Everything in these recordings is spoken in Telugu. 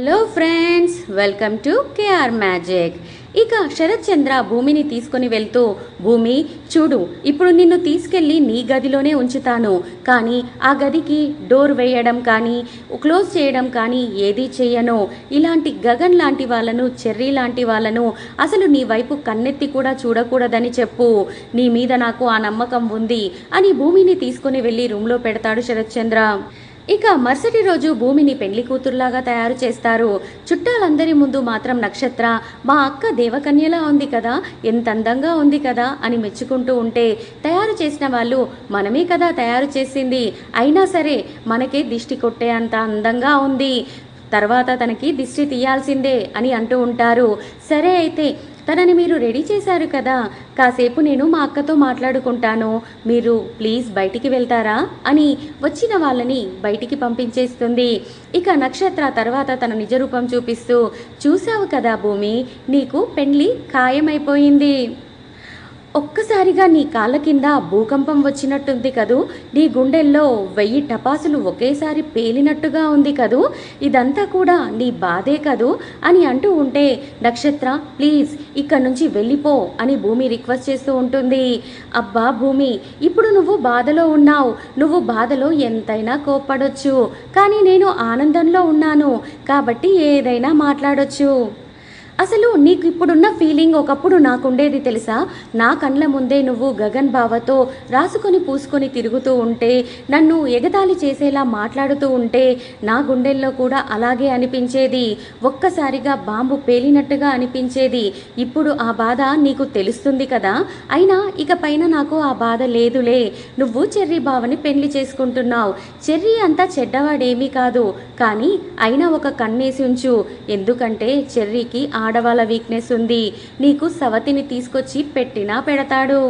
Hello friends welcome to KR magic ఇక శరత్ చంద్ర భూమిని తీసుకొని వెళ్తూ భూమి చూడు ఇప్పుడు నిన్ను తీసుకెళ్ళి నీ గదిలోనే ఉంచుతాను. కానీ ఆ గదికి డోర్ వేయడం కానీ క్లోజ్ చేయడం కానీ ఏది చేయను ఇలాంటి గగన్ లాంటి వాళ్ళను చెర్రీ లాంటి వాళ్ళను అసలు నీ వైపు కన్నెత్తి కూడా చూడకూడదని చెప్పు. నీ మీద నాకు ఆ నమ్మకం ఉంది అని భూమిని తీసుకొని వెళ్ళి రూమ్లో పెడతాడు శరత్చంద్ర. ఇక మరుసటి రోజు భూమిని పెళ్ళి కూతురులాగా తయారు చేస్తారు. చుట్టాలందరి ముందు మాత్రం నక్షత్ర మా అక్క దేవకన్యలా ఉంది కదా ఎంత అందంగా ఉంది కదా అని మెచ్చుకుంటూ ఉంటే తయారు చేసిన వాళ్ళు మనమే కదా తయారు చేసింది. అయినా సరే మనకే దిష్టి కొట్టే అంత అందంగా ఉంది. తర్వాత తనకి దిష్టి తీయాల్సిందే అని అంటూ ఉంటారు. సరే అయితే తనని మీరు రెడీ చేశారు కదా. కాసేపు నేను మా అక్కతో మాట్లాడుకుంటాను. మీరు ప్లీజ్ బయటికి వెళ్తారా? అని వచ్చిన వాళ్ళని బయటికి పంపించేస్తుంది. ఇక నక్షత్ర తర్వాత తన నిజ రూపం చూపిస్తూ చూశావు కదా భూమి నీకు పెండ్లి ఖాయమైపోయింది. ఒక్కసారిగా నీ కాళ్ళ కింద భూకంపం వచ్చినట్టుంది కదూ. నీ గుండెల్లో వెయ్యి టపాసులు ఒకేసారి పేలినట్టుగా ఉంది కదూ. ఇదంతా కూడా నీ బాధే కదూ అని అంటూ ఉంటే నక్షత్ర ప్లీజ్ ఇక్కడ నుంచి వెళ్ళిపో అని భూమి రిక్వెస్ట్ చేస్తూ ఉంటుంది. అబ్బా భూమి ఇప్పుడు నువ్వు బాధలో ఉన్నావు. నువ్వు బాధలో ఎంతైనా కోప్పడొచ్చు. కానీ నేను ఆనందంలో ఉన్నాను. కాబట్టి ఏదైనా మాట్లాడొచ్చు. అసలు నీకు ఇప్పుడున్న ఫీలింగ్ ఒకప్పుడు నాకుండేది తెలుసా? నా కండ్ల ముందే నువ్వు గగన్ బావతో రాసుకొని పూసుకొని తిరుగుతూ ఉంటే నన్ను ఎగతాళి చేసేలా మాట్లాడుతూ ఉంటే నా గుండెల్లో కూడా అలాగే అనిపించేది. ఒక్కసారిగా బాంబు పేలినట్టుగా అనిపించేది. ఇప్పుడు ఆ బాధ నీకు తెలుస్తుంది కదా? అయినా ఇక పైన నాకు ఆ బాధ లేదులే. నువ్వు చెర్రీ బావని పెళ్ళి చేసుకుంటున్నావు. చెర్రీ అంతా చెడ్డవాడేమీ కాదు. కానీ అయినా ఒక కన్నేసి ఉంచు. ఎందుకంటే చెర్రీకి ఆ ఆడవాళ్ళ వీక్నెస్ ఉంది. నీకు సవతిని తీసుకొచ్చి పెట్టినా పెడతాడు.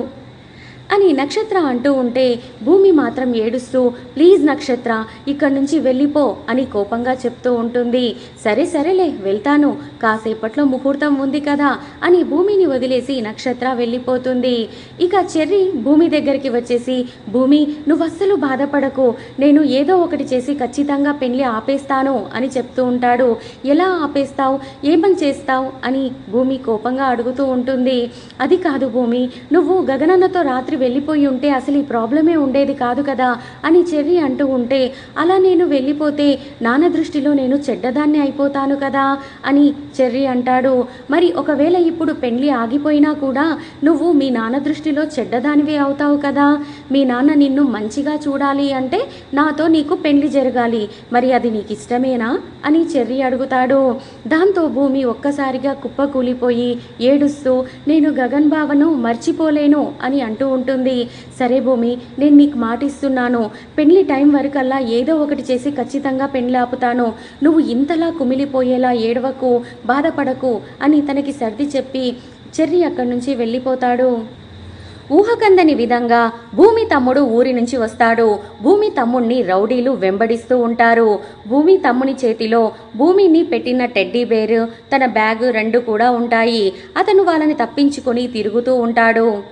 అని నక్షత్ర అంటూ ఉంటే భూమి మాత్రం ఏడుస్తూ ప్లీజ్ నక్షత్ర ఇక్కడి నుంచి వెళ్ళిపో అని కోపంగా చెప్తూ ఉంటుంది. సరే సరేలే వెళ్తాను. కాసేపట్లో ముహూర్తం ఉంది కదా అని భూమిని వదిలేసి నక్షత్ర వెళ్ళిపోతుంది. ఇక చెర్రి భూమి దగ్గరికి వచ్చేసి భూమి నువ్వు అస్సలు బాధపడకు. నేను ఏదో ఒకటి చేసి ఖచ్చితంగా పెళ్ళి ఆపేస్తాను అని చెప్తూ ఉంటాడు. ఎలా ఆపేస్తావు? ఏమని చేస్తావు? అని భూమి కోపంగా అడుగుతూ ఉంటుంది. అది కాదు భూమి నువ్వు గగనన్నతో రాత్రి వెళ్ళిపోయి ఉంటే అసలు ఈ ప్రాబ్లమే ఉండేది కాదు కదా అని చెర్రి అంటూ ఉంటే అలా నేను వెళ్ళిపోతే నాన్న దృష్టిలో నేను చెడ్డదాన్ని అయిపోతాను కదా అని చెర్రీ అంటాడు. మరి ఒకవేళ ఇప్పుడు పెళ్ళి ఆగిపోయినా కూడా నువ్వు మీ నాన్న దృష్టిలో చెడ్డదానివే అవుతావు కదా? మీ నాన్న నిన్ను మంచిగా చూడాలి అంటే నాతో నీకు పెళ్ళి జరగాలి. మరి అది నీకు ఇష్టమేనా అని చెర్రీ అడుగుతాడు. దాంతో భూమి ఒక్కసారిగా కుప్పకూలిపోయి ఏడుస్తూ నేను గగన్ బావను మర్చిపోలేను అని అంటూ ఉంటుంది. సరే భూమి నేను నీకు మాటిస్తున్నాను. పెళ్ళి టైం వరకల్లా ఏదో ఒకటి చేసి ఖచ్చితంగా పెళ్ళి ఆపుతాను. నువ్వు ఇంతలా కుమిలిపోయేలా ఏడవకు. బాధపడకు అని తనకి సర్ది చెప్పి చెర్రి అక్కడి నుంచి వెళ్ళిపోతాడు. ఊహకందని విధంగా భూమి తమ్ముడు ఊరి నుంచి వస్తాడు. భూమి తమ్ముణ్ణి రౌడీలు వెంబడిస్తూ ఉంటారు. భూమి తమ్ముని చేతిలో భూమిని పెట్టిన టెడ్డీ బేర్ తన బ్యాగ్ రెండు కూడా ఉంటాయి. అతను వాళ్ళని తప్పించుకొని తిరుగుతూ ఉంటాడు.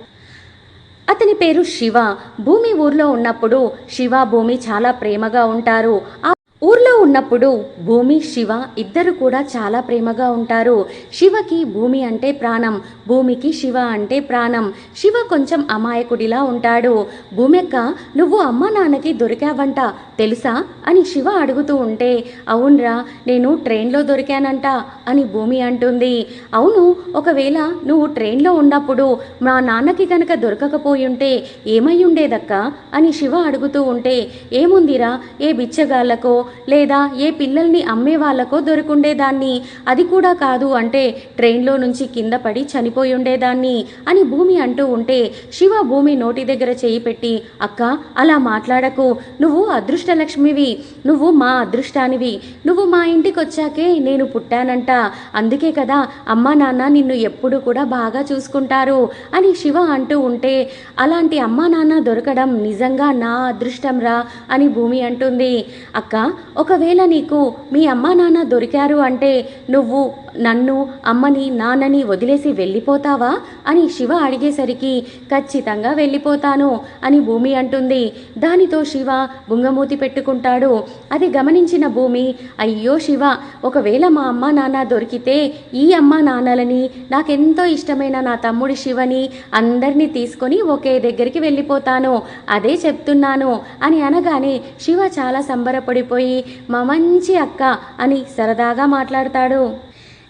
అతని పేరు శివ. భూమి ఊర్లో ఉన్నప్పుడు శివ భూమి చాలా ప్రేమగా ఉంటారు. ఊర్లో ఉన్నప్పుడు భూమి శివ ఇద్దరు కూడా చాలా ప్రేమగా ఉంటారు. శివకి భూమి అంటే ప్రాణం భూమికి శివ అంటే ప్రాణం. శివ కొంచెం అమాయకుడిలా ఉంటాడు. భూమెక్క నువ్వు అమ్మ నాన్నకి దొరికావంట తెలుసా? అని శివ అడుగుతూ ఉంటే అవునరా నేను ట్రైన్లో దొరికానంట అని భూమి అంటుంది. అవును ఒకవేళ నువ్వు ట్రైన్లో ఉన్నప్పుడు మా నాన్నకి కనుక దొరకకపోయి ఉంటే ఏమై ఉండేదక్క? అని శివ అడుగుతూ ఉంటే ఏముందిరా ఏ బిచ్చగాళ్ళకో లేదా ఏ పిల్లల్ని అమ్మే వాళ్ళకో దొరుకుండేదాన్ని. అది కూడా కాదు అంటే ట్రైన్లో నుంచి కింద పడి చనిపోయి ఉండేదాన్ని అని భూమి అంటూ ఉంటే శివ భూమి నోటి దగ్గర చేయి పెట్టి అక్క అలా మాట్లాడకు. నువ్వు అదృష్టలక్ష్మివి. నువ్వు మా అదృష్టానివి. నువ్వు మా ఇంటికి వచ్చాకే నేను పుట్టానంట. అందుకే కదా అమ్మా నాన్న నిన్ను ఎప్పుడు కూడా బాగా చూసుకుంటారు అని శివ అంటూ ఉంటే అలాంటి అమ్మా నాన్న దొరకడం నిజంగా నా అదృష్టం రా అని భూమి అంటుంది. అక్క ఒకవేళ నీకు మీ అమ్మా నాన్న దొరికారు అంటే నువ్వు నన్ను అమ్మని నాన్నని వదిలేసి వెళ్ళిపోతావా? అని శివ అడిగేసరికి ఖచ్చితంగా వెళ్ళిపోతాను అని భూమి అంటుంది. దానితో శివ బుంగమూతి పెట్టుకుంటాడు. అది గమనించిన భూమి అయ్యో శివ ఒకవేళ మా అమ్మ నాన్న దొరికితే ఈ అమ్మ నాన్నలని నాకెంతో ఇష్టమైన నా తమ్ముడి శివని అందరినీ తీసుకొని ఒకే దగ్గరికి వెళ్ళిపోతాను. అదే చెప్తున్నాను అని అనగానే శివ చాలా సంబరపడిపోయి మా మంచి అక్క అని సరదాగా మాట్లాడతాడు.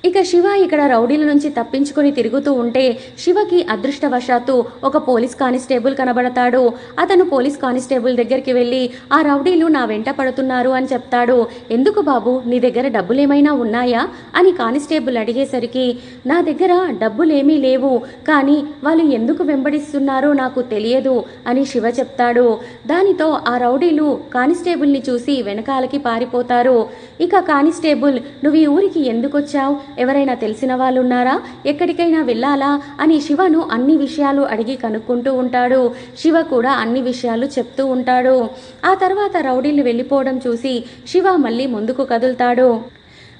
ఇక శివ ఇక్కడ రౌడీల నుంచి తప్పించుకొని తిరుగుతూ ఉంటే శివకి అదృష్టవశాత్తు ఒక పోలీస్ కానిస్టేబుల్ కనబడతాడు. అతను పోలీస్ కానిస్టేబుల్ దగ్గరికి వెళ్ళి ఆ రౌడీలు నా వెంట పడుతున్నారు అని చెప్తాడు. ఎందుకు బాబు? నీ దగ్గర డబ్బులేమైనా ఉన్నాయా? అని కానిస్టేబుల్ అడిగేసరికి నా దగ్గర డబ్బులేమీ లేవు. కానీ వాళ్ళు ఎందుకు వెంబడిస్తున్నారో నాకు తెలియదు అని శివ చెప్తాడు. దానితో ఆ రౌడీలు కానిస్టేబుల్ని చూసి వెనకాలకి పారిపోతారు. ఇక కానిస్టేబుల్ నువ్వు ఈ ఊరికి ఎందుకు వచ్చావు ఎవరైనా తెలిసిన వాళ్ళు ఉన్నారా ఎక్కడికైనా వెళ్ళాలా? అని శివను అన్ని విషయాలు అడిగి కనుక్కుంటూ ఉంటాడు. శివ కూడా అన్ని విషయాలు చెప్తూ ఉంటాడు. ఆ తర్వాత రౌడీలు వెళ్ళిపోవడం చూసి శివ మళ్ళీ ముందుకు కదులుతాడు.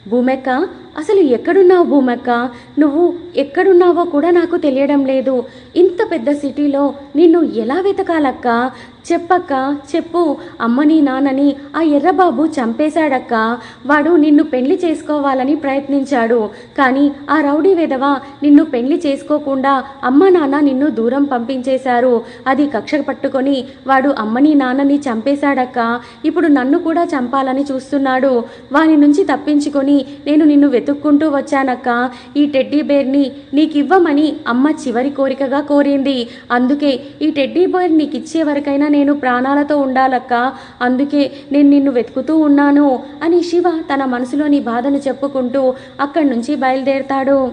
భూమెక్క అసలు ఎక్కడున్నావు భూమక్క? నువ్వు ఎక్కడున్నావో కూడా నాకు తెలియడం లేదు. ఇంత పెద్ద సిటీలో నిన్ను ఎలా వెతకాలక్క? చెప్పక్క చెప్పు. అమ్మని నాన్నని ఆ ఎర్రబాబు చంపేశాడక్క. వాడు నిన్ను పెళ్ళి చేసుకోవాలని ప్రయత్నించాడు. కానీ ఆ రౌడీ వెధవ నిన్ను పెళ్ళి చేసుకోకుండా అమ్మ నాన్న నిన్ను దూరం పంపించేశారు. అది కక్ష పట్టుకొని వాడు అమ్మని నాన్నని చంపేశాడక్క. ఇప్పుడు నన్ను కూడా చంపాలని చూస్తున్నాడు. వాని నుంచి తప్పించుకొని నేను నిన్ను వెతుక్కుంటూ వచ్చానక్క. ఈ టెడ్డీ బేర్ని నీకివ్వమని అమ్మ చివరి కోరికగా కోరింది. అందుకే ఈ టెడ్డీ బేర్ నీకు వరకైనా నేను ప్రాణాలతో ఉండాలక్క. అందుకే నేను నిన్ను వెతుకుతూ ఉన్నాను అని శివ తన మనసులోని బాధను చెప్పుకుంటూ అక్కడి నుంచి బయలుదేరతాడు.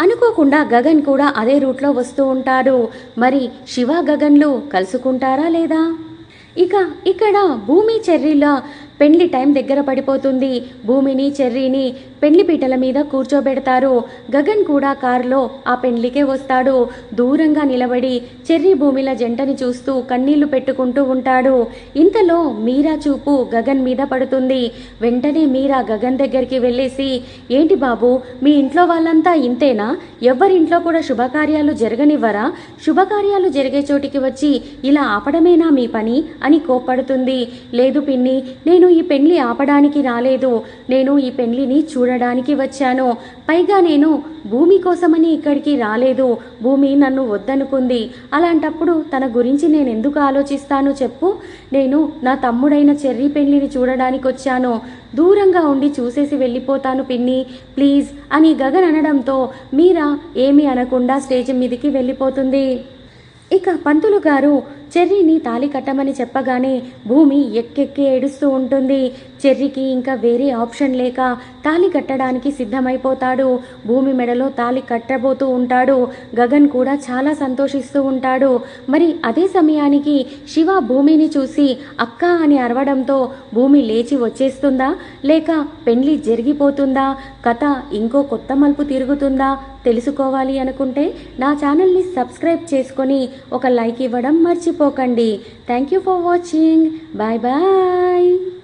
అనుకోకుండా గగన్ కూడా అదే రూట్లో వస్తూ ఉంటాడు. మరి శివ గగన్లు కలుసుకుంటారా లేదా? ఇక ఇక్కడ భూమి చెర్రీలో పెండ్లి టైం దగ్గర పడిపోతుంది. భూమిని చెర్రీని పెండ్లి పీటల మీద కూర్చోబెడతారు. గగన్ కూడా కారులో ఆ పెండ్లికే వస్తాడు. దూరంగా నిలబడి చెర్రీ భూమిల జంటని చూస్తూ కన్నీళ్ళు పెట్టుకుంటూ ఉంటాడు. ఇంతలో మీరా చూపు గగన్ మీద పడుతుంది. వెంటనే మీరా గగన్ దగ్గరికి వెళ్ళేసి ఏంటి బాబు మీ ఇంట్లో వాళ్ళంతా ఇంతేనా? ఎవరింట్లో కూడా శుభకార్యాలు జరగనివ్వరా? శుభకార్యాలు జరిగే చోటికి వచ్చి ఇలా ఆపడమేనా మీ పని? అని కోప్పడుతుంది. లేదు పిన్ని నేను ఈ పెళ్ళి ఆపడానికి రాలేదు. నేను ఈ పెళ్ళిని చూడడానికి వచ్చాను. పైగా నేను భూమి కోసమని ఇక్కడికి రాలేదు. భూమి నన్ను వద్దనుకుంది. అలాంటప్పుడు తన గురించి నేను ఎందుకు ఆలోచిస్తాను చెప్పు. నేను నా తమ్ముడైన చెర్రీ పెళ్ళిని చూడడానికి వచ్చాను. దూరంగా ఉండి చూసేసి వెళ్ళిపోతాను పిన్ని. ప్లీజ్ అని గగన్ అనడంతో మీరా ఏమీ అనకుండా స్టేజ్ మీదికి వెళ్ళిపోతుంది. ఇక పంతులు గారు చెర్రీని తాలి కట్టమని చెప్పగానే భూమి ఎక్కెక్కి ఏడుస్తూ ఉంటుంది. చెర్రీకి ఇంకా వేరే ఆప్షన్ లేక తాలి కట్టడానికి సిద్ధమైపోతాడు. భూమి మెడలో తాలి కట్టబోతూ ఉంటాడు. గగన్ కూడా చాలా సంతోషిస్తూ ఉంటాడు. మరి అదే సమయానికి శివ భూమిని చూసి అక్క అని అరవడంతో భూమి లేచి వచ్చేస్తుందా? లేక పెళ్ళి జరిగిపోతుందా? కథ ఇంకో కొత్త మలుపు తిరుగుతుందా? తెలుసుకోవాలి అనుకుంటే నా ఛానల్ని సబ్స్క్రైబ్ చేసుకొని ఒక లైక్ ఇవ్వడం మర్చిపోకండి. Thank you for watching. Bye bye.